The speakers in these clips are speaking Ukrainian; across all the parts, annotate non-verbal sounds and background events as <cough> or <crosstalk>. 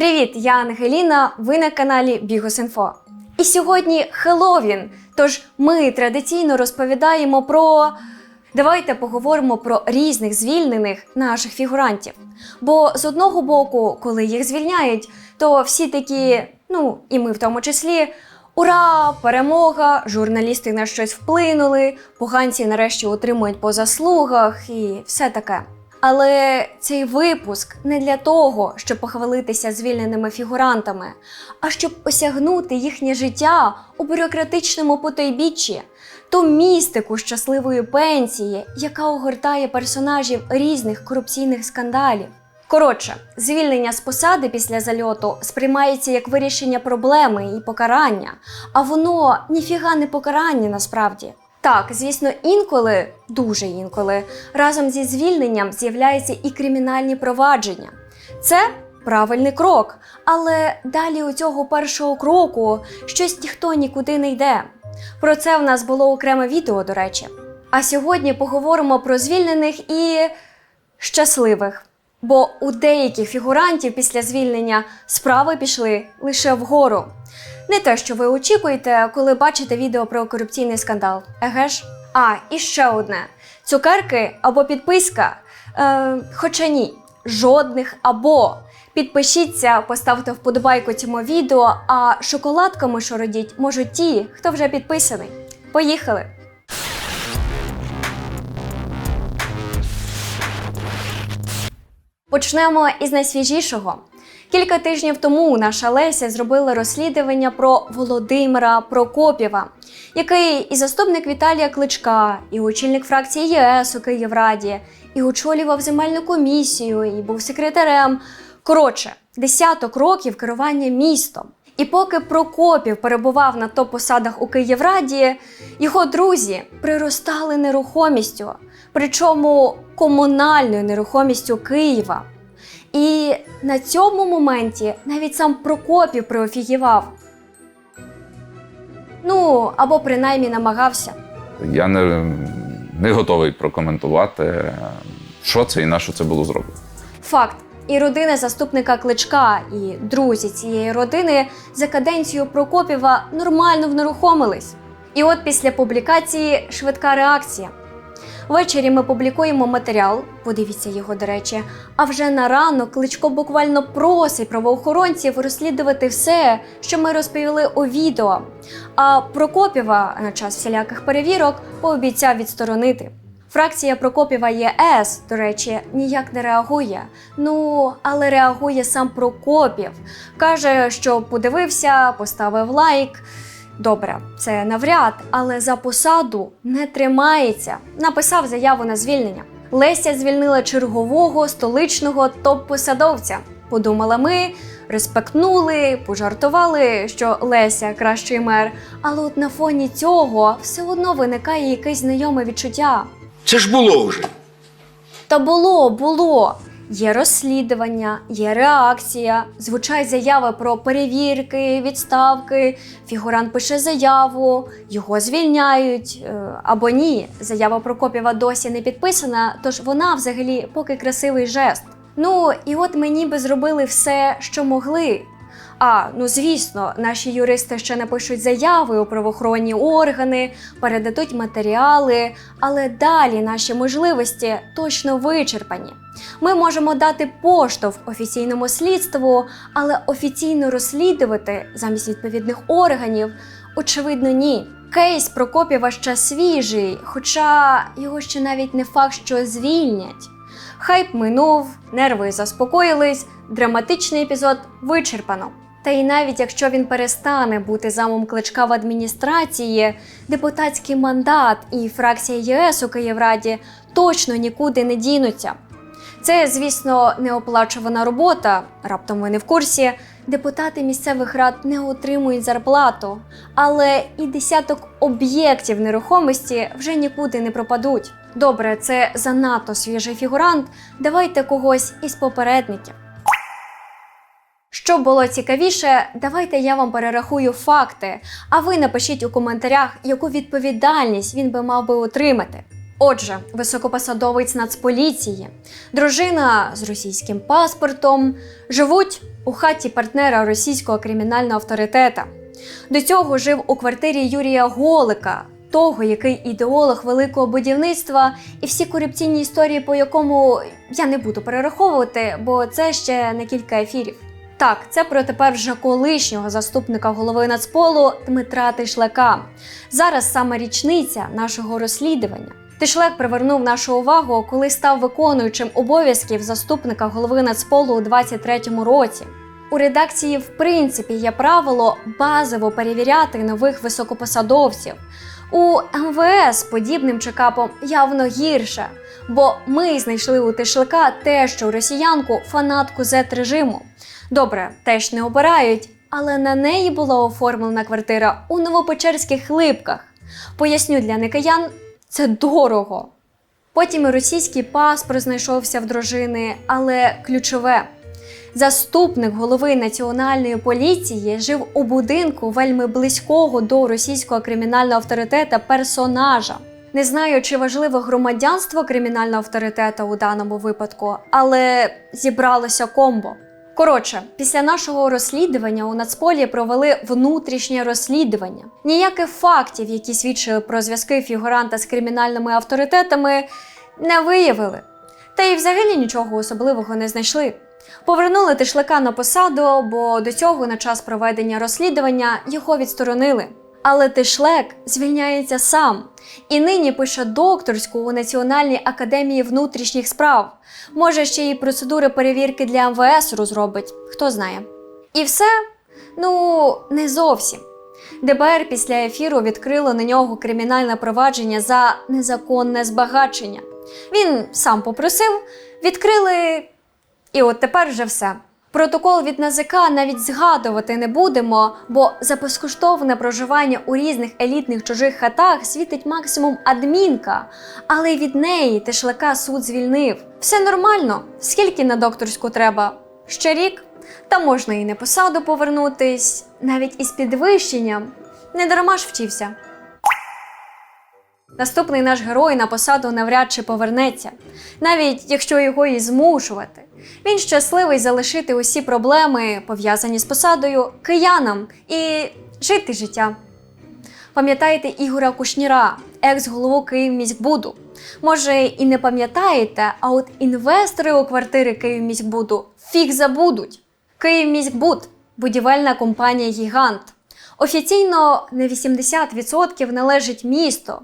Привіт, я Ангеліна. Ви на каналі Бігус.Інфо. І сьогодні Хеллоуін, Тож ми традиційно розповідаємо про. Давайте поговоримо про різних звільнених наших фігурантів. Бо з одного боку, коли їх звільняють, то всі такі, ну і ми в тому числі. Ура! Перемога! Журналісти на щось вплинули, поганці нарешті отримують по заслугах і все таке. Але цей випуск не для того, щоб похвалитися звільненими фігурантами, а щоб осягнути їхнє життя у бюрократичному потойбіччі, ту містику щасливої пенсії, яка огортає персонажів різних корупційних скандалів. Коротше, звільнення з посади після зальоту сприймається як вирішення проблеми і покарання, а воно ніфіга не покарання насправді. Так, звісно, інколи, дуже інколи, разом зі звільненням з'являються і кримінальні провадження. Це правильний крок, але далі у цього першого кроку щось ніхто нікуди не йде. Про це в нас було окреме відео, до речі. А сьогодні поговоримо про звільнених і щасливих. Бо у деяких фігурантів після звільнення справи пішли лише вгору. Не те, що ви очікуєте, коли бачите відео про корупційний скандал. Еге ж? А, і ще одне: цукерки або підписка. Е, хоча ні, жодних або. Підпишіться, поставте вподобайку цьому відео, а шоколадками, що родіть, можуть ті, хто вже підписаний. Поїхали! Почнемо із найсвіжішого. Кілька тижнів тому наша Леся зробила розслідування про Володимира Прокопєва, який і заступник Віталія Кличка, і очільник фракції ЄС у Київраді, і очолював земельну комісію, і був секретарем. Коротше, десяток років керування містом. І поки Прокопів перебував на топ-посадах у Київраді, його друзі приростали нерухомістю, причому комунальною нерухомістю Києва. І на цьому моменті навіть сам Прокопів приофігівав. Ну, або принаймні намагався. Я не, не готовий прокоментувати, що це і на що це було зроблено. Факт. І родина заступника Кличка, і друзі цієї родини за каденцію Прокопіва нормально внерухомились. І от після публікації швидка реакція. Ввечері ми публікуємо матеріал, подивіться його, до речі. А вже на ранок кличко буквально просить правоохоронців розслідувати все, що ми розповіли у відео. А Прокопіва на час всіляких перевірок пообіцяв відсторонити. Фракція Прокопіва ЄС, до речі, ніяк не реагує. Ну, але реагує сам Прокопів. Каже, що подивився, поставив лайк. Добре, це навряд, але за посаду не тримається. Написав заяву на звільнення. Леся звільнила чергового столичного топ-посадовця. Подумала ми, респектнули, пожартували, що Леся кращий мер. Але от на фоні цього все одно виникає якесь знайоме відчуття. Це ж було вже. Та було, було. Є розслідування, є реакція, звучать заяви про перевірки, відставки. Фігурант пише заяву, його звільняють е, або ні. Заява Прокопєва досі не підписана, тож вона взагалі поки красивий жест. Ну і от ми ніби зробили все, що могли. А, ну звісно, наші юристи ще напишуть заяви у правоохоронні органи, передадуть матеріали, але далі наші можливості точно вичерпані. Ми можемо дати поштовх офіційному слідству, але офіційно розслідувати замість відповідних органів, очевидно, ні. Кейс Прокопєва ще свіжий, хоча його ще навіть не факт, що звільнять. Хайп минув, нерви заспокоїлись, драматичний епізод вичерпано. Та й навіть якщо він перестане бути замом кличка в адміністрації, депутатський мандат і фракція ЄС у Київраді точно нікуди не дінуться. Це, звісно, неоплачувана робота. Раптом ви не в курсі. Депутати місцевих рад не отримують зарплату, але і десяток об'єктів нерухомості вже нікуди не пропадуть. Добре, це занадто свіжий фігурант. Давайте когось із попередників. Щоб було цікавіше, давайте я вам перерахую факти, а ви напишіть у коментарях, яку відповідальність він би мав би отримати. Отже, високопосадовець Нацполіції, дружина з російським паспортом живуть у хаті партнера російського кримінального авторитета. До цього жив у квартирі Юрія Голика, того, який ідеолог великого будівництва, і всі корупційні історії, по якому я не буду перераховувати, бо це ще не кілька ефірів. Так, це про тепер вже колишнього заступника голови Нацполу Дмитра Тишлака. Зараз саме річниця нашого розслідування. Тишлек привернув нашу увагу, коли став виконуючим обов'язків заступника голови Нацполу у 23-му році. У редакції, в принципі, є правило базово перевіряти нових високопосадовців. У МВС подібним чекапом явно гірше, бо ми знайшли у Тишлика тещу росіянку фанатку Z-режиму. Добре, теж не обирають, але на неї була оформлена квартира у Новопечерських липках. Поясню для некиян, це дорого. Потім і російський паспорт знайшовся в дружини, але ключове. Заступник голови національної поліції жив у будинку вельми близького до російського кримінального авторитета персонажа. Не знаю, чи важливе громадянство кримінального авторитета у даному випадку, але зібралося комбо. Коротше, після нашого розслідування у Нацполі провели внутрішнє розслідування. Ніяких фактів, які свідчили про зв'язки фігуранта з кримінальними авторитетами, не виявили. Та й взагалі нічого особливого не знайшли. Повернули Тишлика на посаду, бо до цього на час проведення розслідування його відсторонили. Але Тишлек звільняється сам і нині пише докторську у Національній академії внутрішніх справ. Може, ще й процедури перевірки для МВС розробить, хто знає. І все? Ну, не зовсім. ДБР після ефіру відкрило на нього кримінальне провадження за незаконне збагачення. Він сам попросив, відкрили, і от тепер вже все. Протокол від НАЗК навіть згадувати не будемо, бо за безкоштовне проживання у різних елітних чужих хатах світить максимум адмінка, але й від неї Тишлака суд звільнив. Все нормально, скільки на докторську треба? Ще рік? Та можна і на посаду повернутись, навіть із підвищенням. Не дарма ж вчився. Наступний наш герой на посаду навряд чи повернеться, навіть якщо його і змушувати. Він щасливий залишити усі проблеми, пов'язані з посадою, киянам і жити життя. Пам'ятаєте Ігора Кушніра, екс-голову Київміськбуду? Може, і не пам'ятаєте, а от інвестори у квартири Київміськбуду фіг забудуть. Київміськбуд будівельна компанія Гігант. Офіційно на 80% належить місто.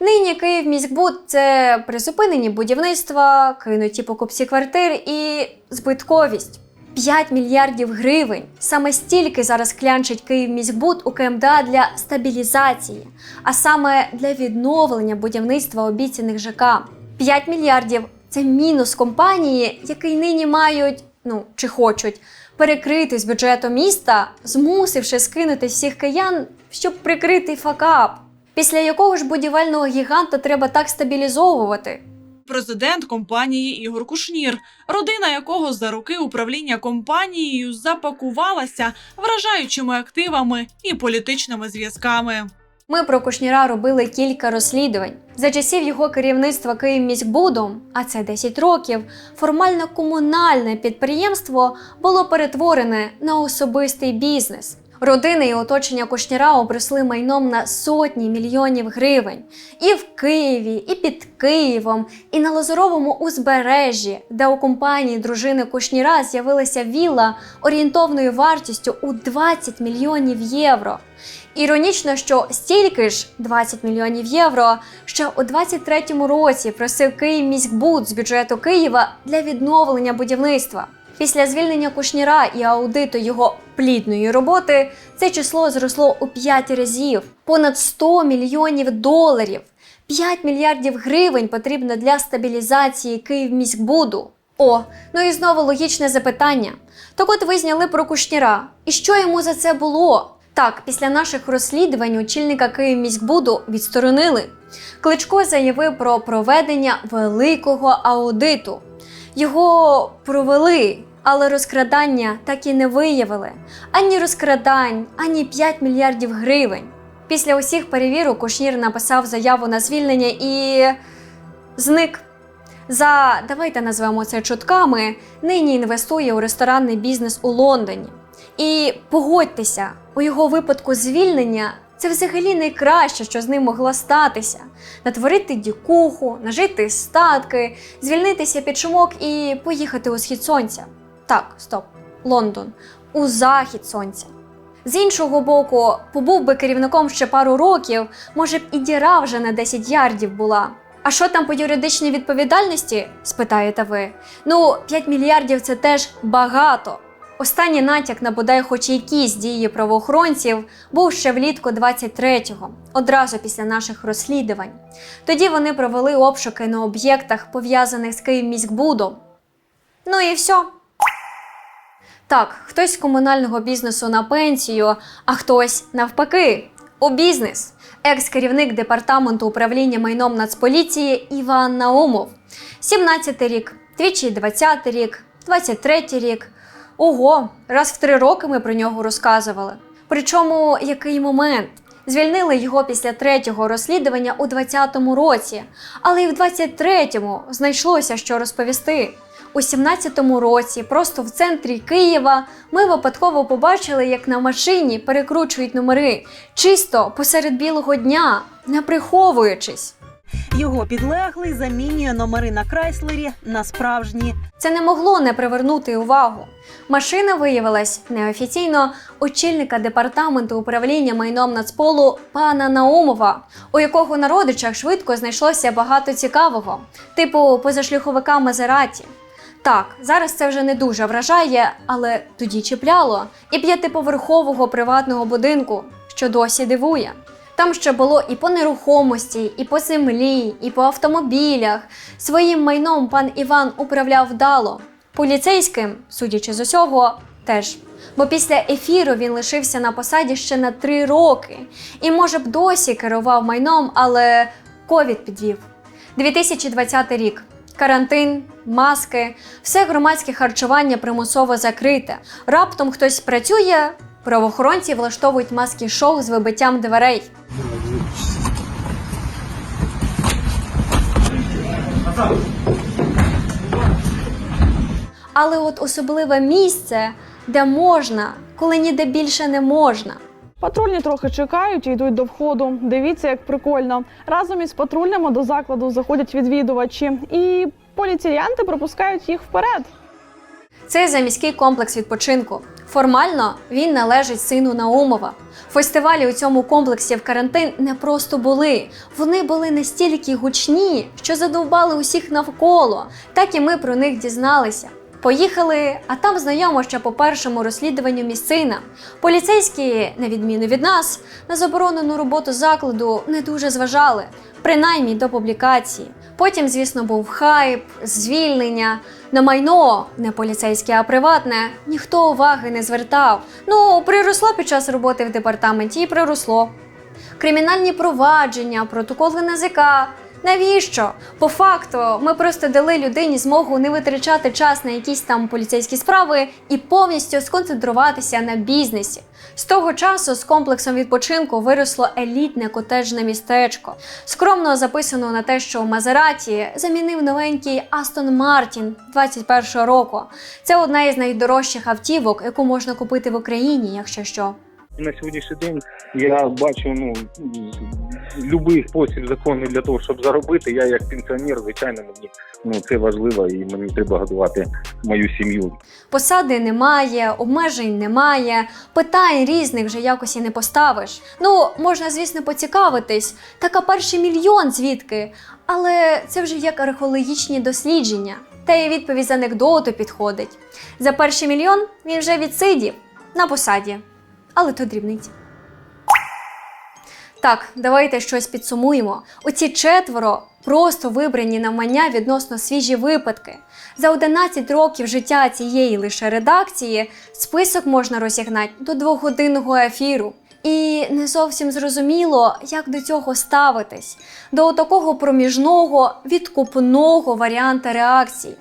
Нині Київміськбуд це призупинені будівництва, кинуті покупці квартир і збитковість. 5 мільярдів гривень. Саме стільки зараз клянчить Київміськбуд у КМДА для стабілізації, а саме для відновлення будівництва обіцяних ЖК. 5 мільярдів це мінус компанії, який нині мають, ну чи хочуть, перекрити з бюджету міста, змусивши скинути всіх киян, щоб прикрити факап. Після якого ж будівельного гіганта треба так стабілізовувати? Президент компанії Ігор Кушнір, родина якого за роки управління компанією запакувалася вражаючими активами і політичними зв'язками. Ми про Кушніра робили кілька розслідувань. За часів його керівництва Київміськбудом, а це 10 років, формально комунальне підприємство було перетворене на особистий бізнес. Родини і оточення Кушніра обросли майном на сотні мільйонів гривень і в Києві, і під Києвом, і на Лазуровому узбережжі, де у компанії дружини Кушніра з'явилася вілла орієнтовною вартістю у 20 мільйонів євро. Іронічно, що стільки ж 20 мільйонів євро ще у 23-му році просив Київміськбуд з бюджету Києва для відновлення будівництва. Після звільнення Кушніра і аудиту його плідної роботи це число зросло у 5 разів понад 100 мільйонів доларів. 5 мільярдів гривень потрібно для стабілізації Київміськбуду. О, ну і знову логічне запитання. Так от ви зняли про Кушніра. І що йому за це було? Так, після наших розслідувань очільника Київміськбуду відсторонили. Кличко заявив про проведення великого аудиту. Його провели, але розкрадання так і не виявили. Ані розкрадань, ані 5 мільярдів гривень. Після усіх перевірок Кушнір написав заяву на звільнення і зник. За давайте назвемо це чутками, нині інвестує у ресторанний бізнес у Лондоні. І погодьтеся, у його випадку звільнення це взагалі найкраще, що з ним могло статися. Натворити дікуху, нажити статки, звільнитися під шумок і поїхати у схід сонця. Так, стоп, Лондон, у захід сонця. З іншого боку, побув би керівником ще пару років, може б і діра вже на 10 ярдів була. А що там по юридичній відповідальності? спитаєте ви. Ну, 5 мільярдів це теж багато. Останній натяк на бодай хоч якісь дії правоохоронців був ще влітку 23-го, одразу після наших розслідувань. Тоді вони провели обшуки на об'єктах, пов'язаних з Київміськбудом. Ну і все. Так, хтось з комунального бізнесу на пенсію, а хтось навпаки у бізнес. Екс-керівник департаменту управління майном Нацполіції Іван Наумов. 17 рік, двічі 20 рік, 23 рік. Ого, раз в три роки ми про нього розказували. Причому який момент? Звільнили його після третього розслідування у 20-му році, але і в 23-му знайшлося що розповісти. У 17-му році, просто в центрі Києва, ми випадково побачили, як на машині перекручують номери чисто посеред білого дня, не приховуючись. Його підлеглий замінює номери на Крайслері на справжні. Це не могло не привернути увагу. Машина виявилась неофіційно очільника департаменту управління майном Нацполу пана Наумова, у якого на родичах швидко знайшлося багато цікавого, типу позашлюховика Мазераті. Так, зараз це вже не дуже вражає, але тоді чіпляло і п'ятиповерхового приватного будинку, що досі дивує. Там ще було і по нерухомості, і по землі, і по автомобілях. Своїм майном пан Іван управляв вдало. Поліцейським, судячи з усього, теж. Бо після ефіру він лишився на посаді ще на три роки. І, може б, досі керував майном, але ковід підвів. 2020 рік. Карантин, маски, все громадське харчування примусово закрите. Раптом хтось працює, правоохоронці влаштовують маски шоу з вибиттям дверей. Але от особливе місце, де можна, коли ніде більше не можна. Патрульні трохи чекають і йдуть до входу. Дивіться, як прикольно. Разом із патрульними до закладу заходять відвідувачі, і поліціянти пропускають їх вперед. Це заміський комплекс відпочинку. Формально він належить сину Наумова. Фестивалі у цьому комплексі в карантин не просто були. Вони були настільки гучні, що задовбали усіх навколо. Так і ми про них дізналися. Поїхали, а там знайомо ще по першому розслідуванню місцина. Поліцейські, на відміну від нас, на заборонену роботу закладу не дуже зважали, принаймні до публікації. Потім, звісно, був хайп, звільнення. На майно, не поліцейське, а приватне, ніхто уваги не звертав. Ну, приросло під час роботи в департаменті і приросло. Кримінальні провадження, протоколи НАЗК. Навіщо? По факту, ми просто дали людині змогу не витрачати час на якісь там поліцейські справи і повністю сконцентруватися на бізнесі. З того часу з комплексом відпочинку виросло елітне котеджне містечко. Скромно записано на те, що Мазераті замінив новенький Астон Мартін 21-го року. Це одна із найдорожчих автівок, яку можна купити в Україні, якщо що. На сьогоднішній день я бачу ну будь-який спосіб законний для того, щоб заробити. Я як пенсіонер, звичайно, мені ну це важливо і мені треба годувати мою сім'ю. Посади немає, обмежень немає, питань різних вже якось і не поставиш. Ну, можна, звісно, поцікавитись, так а перший мільйон звідки? Але це вже як археологічні дослідження. Та й відповідь з анекдоту підходить. За перший мільйон він вже відсидів на посаді. Але то дрібниці. Так, давайте щось підсумуємо. Оці четверо просто вибрані навмання відносно свіжі випадки. За 11 років життя цієї лише редакції список можна розігнати до двогодинного ефіру. І не зовсім зрозуміло, як до цього ставитись, до такого проміжного відкупного варіанта реакції.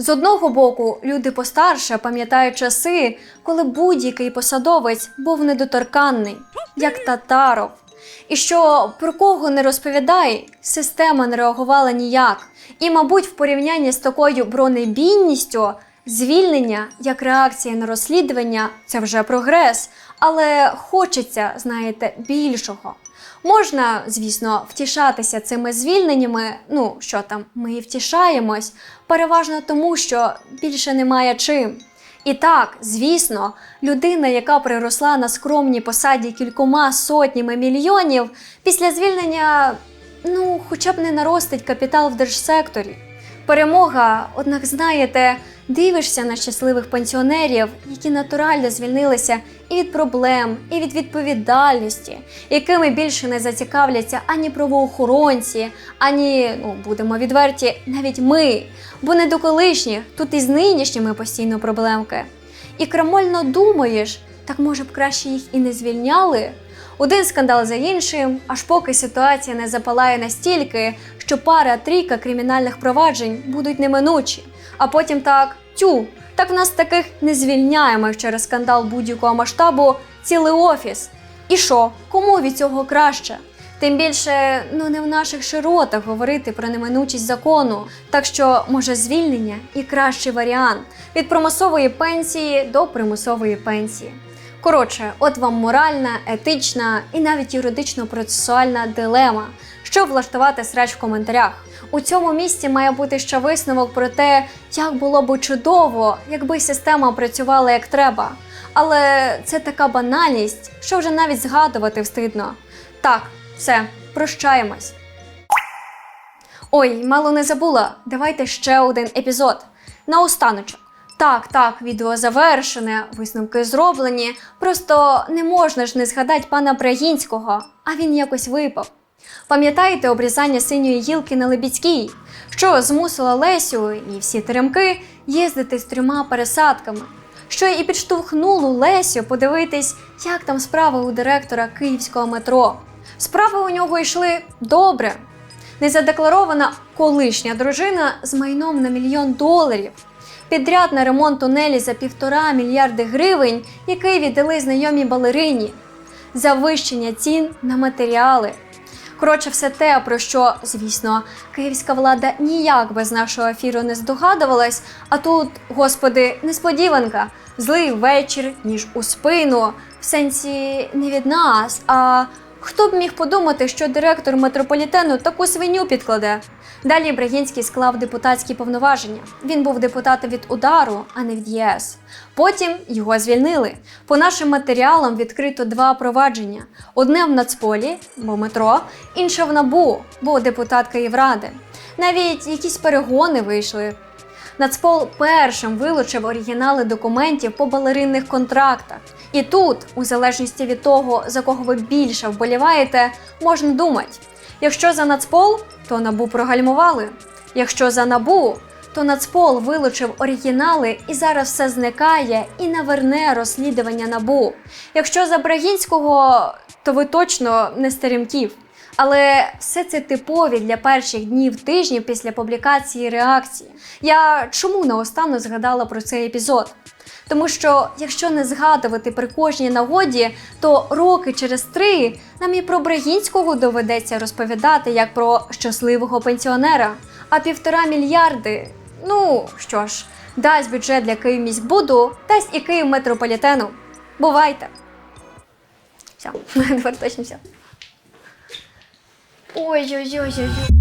З одного боку, люди постарше пам'ятають часи, коли будь-який посадовець був недоторканний, як татаров. І що про кого не розповідай, система не реагувала ніяк. І, мабуть, в порівнянні з такою бронебійністю, звільнення як реакція на розслідування це вже прогрес. Але хочеться, знаєте, більшого. Можна, звісно, втішатися цими звільненнями. Ну що там, ми і втішаємось, переважно тому, що більше немає чим. І так, звісно, людина, яка приросла на скромній посаді кількома сотнями мільйонів, після звільнення, ну, хоча б не наростить капітал в держсекторі. Перемога, однак, знаєте, дивишся на щасливих пенсіонерів, які натурально звільнилися і від проблем, і від відповідальності, якими більше не зацікавляться ані правоохоронці, ані, ну будемо відверті, навіть ми, бо не до колишніх, тут і з нинішніми постійно проблемки. І крамольно думаєш, так може б краще їх і не звільняли. Один скандал за іншим, аж поки ситуація не запалає настільки, що пара трійка кримінальних проваджень будуть неминучі. А потім так тю, так в нас таких не звільняємо через скандал будь-якого масштабу цілий офіс. І що, кому від цього краще? Тим більше, ну не в наших широтах говорити про неминучість закону. Так що, може, звільнення і кращий варіант від примусової пенсії до примусової пенсії. Коротше, от вам моральна, етична і навіть юридично-процесуальна дилема. Що влаштувати срач в коментарях? У цьому місці має бути ще висновок про те, як було б чудово, якби система працювала як треба. Але це така банальність, що вже навіть згадувати встидно. Так, все, прощаємось. Ой, мало не забула. Давайте ще один епізод. Наостаночок. Так, так, відео завершене, висновки зроблені. Просто не можна ж не згадати пана Брагінського, а він якось випав. Пам'ятаєте обрізання синьої гілки на Лебідській, що змусило Лесю і всі теремки їздити з трьома пересадками, що і підштовхнуло Лесю подивитись, як там справи у директора київського метро. Справи у нього йшли добре. Незадекларована колишня дружина з майном на мільйон доларів. Підряд на ремонт тунелі за півтора мільярди гривень, який віддали знайомій балерині, завищення цін на матеріали. Коротше, все те, про що, звісно, київська влада ніяк без нашого ефіру не здогадувалась. А тут, господи, несподіванка, злий вечір, ніж у спину, в сенсі не від нас. А хто б міг подумати, що директор метрополітену таку свиню підкладе? Далі Брагінський склав депутатські повноваження. Він був депутатом від удару, а не від ЄС. Потім його звільнили. По нашим матеріалам відкрито два провадження: одне в Нацполі, бо метро, інше в НАБУ, бо депутат Київради. Навіть якісь перегони вийшли. Нацпол першим вилучив оригінали документів по балеринних контрактах. І тут, у залежності від того, за кого ви більше вболіваєте, можна думати: якщо за Нацпол, то набу прогальмували. Якщо за набу, то Нацпол вилучив оригінали і зараз все зникає і наверне розслідування набу. Якщо за Брагінського, то ви точно не стеремків. Але все це типові для перших днів тижнів після публікації реакції. Я чому наостанок згадала про цей епізод? Тому що якщо не згадувати при кожній нагоді, то роки через три нам і про Брагінського доведеться розповідати як про щасливого пенсіонера. А півтора мільярди, ну що ж, дасть бюджет для Київміськбуду, дасть і Київ метрополітену. Бувайте! Все, <laughs> тепер точно все. Ой-ой-ой-ой.